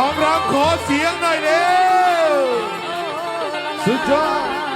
น้องรับขอเสียงหน่อยเร็วสุดยอด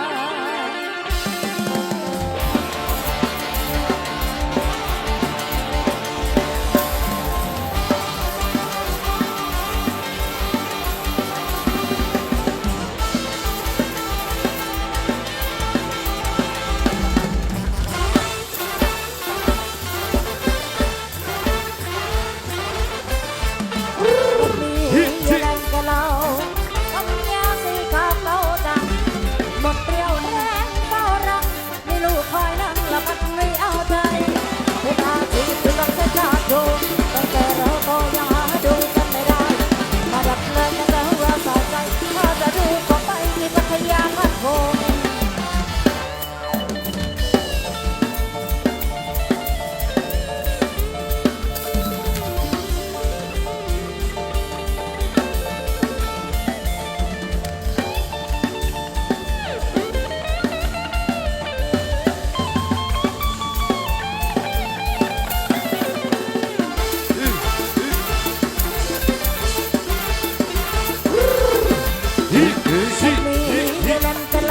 เรือลันจะ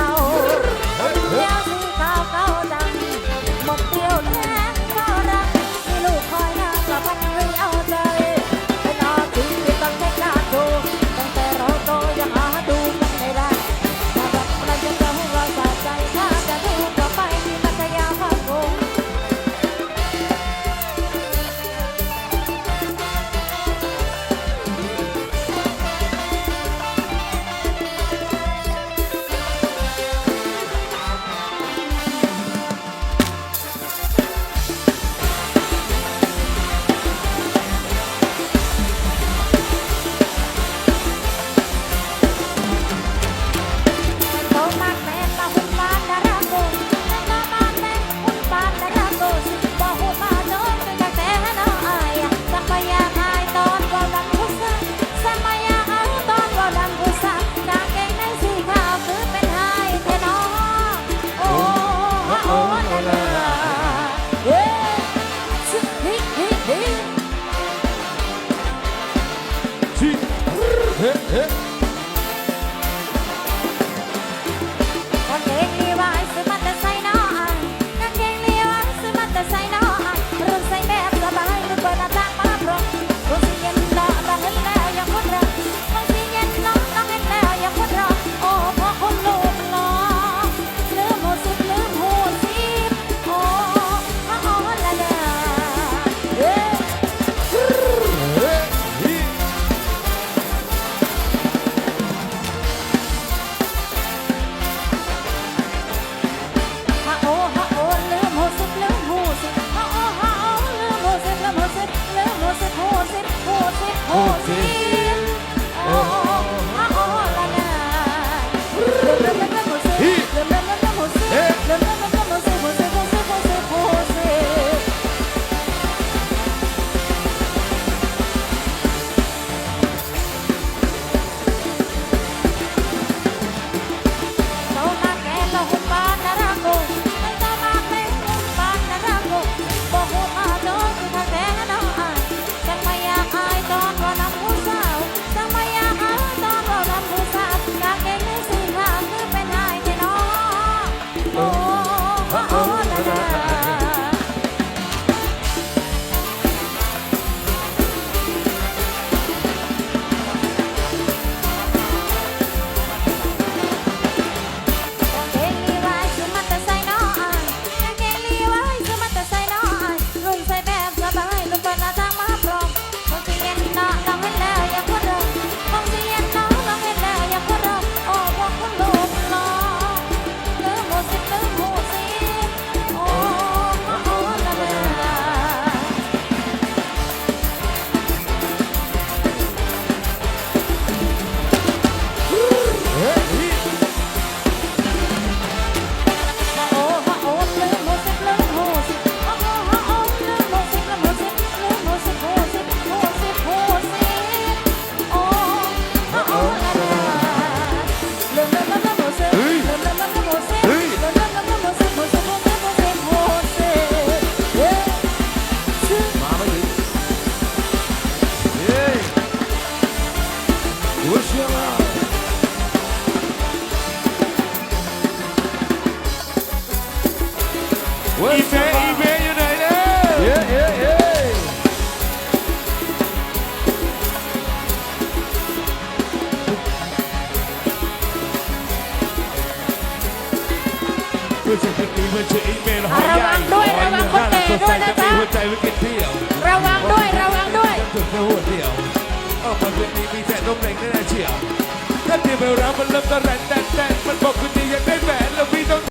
诶 สิบหกสิบหกสิบ อีเมย์อีเมย์อยู่ไหนเนี่ยเย้เย้เย้เพื่อนชื่ออีเพื่อนชื่ออีเมย์ระวังด้วยระวังคนแก่ด้วยนะจ๊ะมีหัวใจไว้กินเที่ยวระวังด้วยระวังด้วยถึงแค่หัวเดียวเออมาคืนนี้มีแต่ต้องเล่งแน่ๆเชียวถ้าที่ไม่รักมันเริ่มกระแรนแดนแดนมันบอกคืนนี้อยากได้แฟนแล้วมี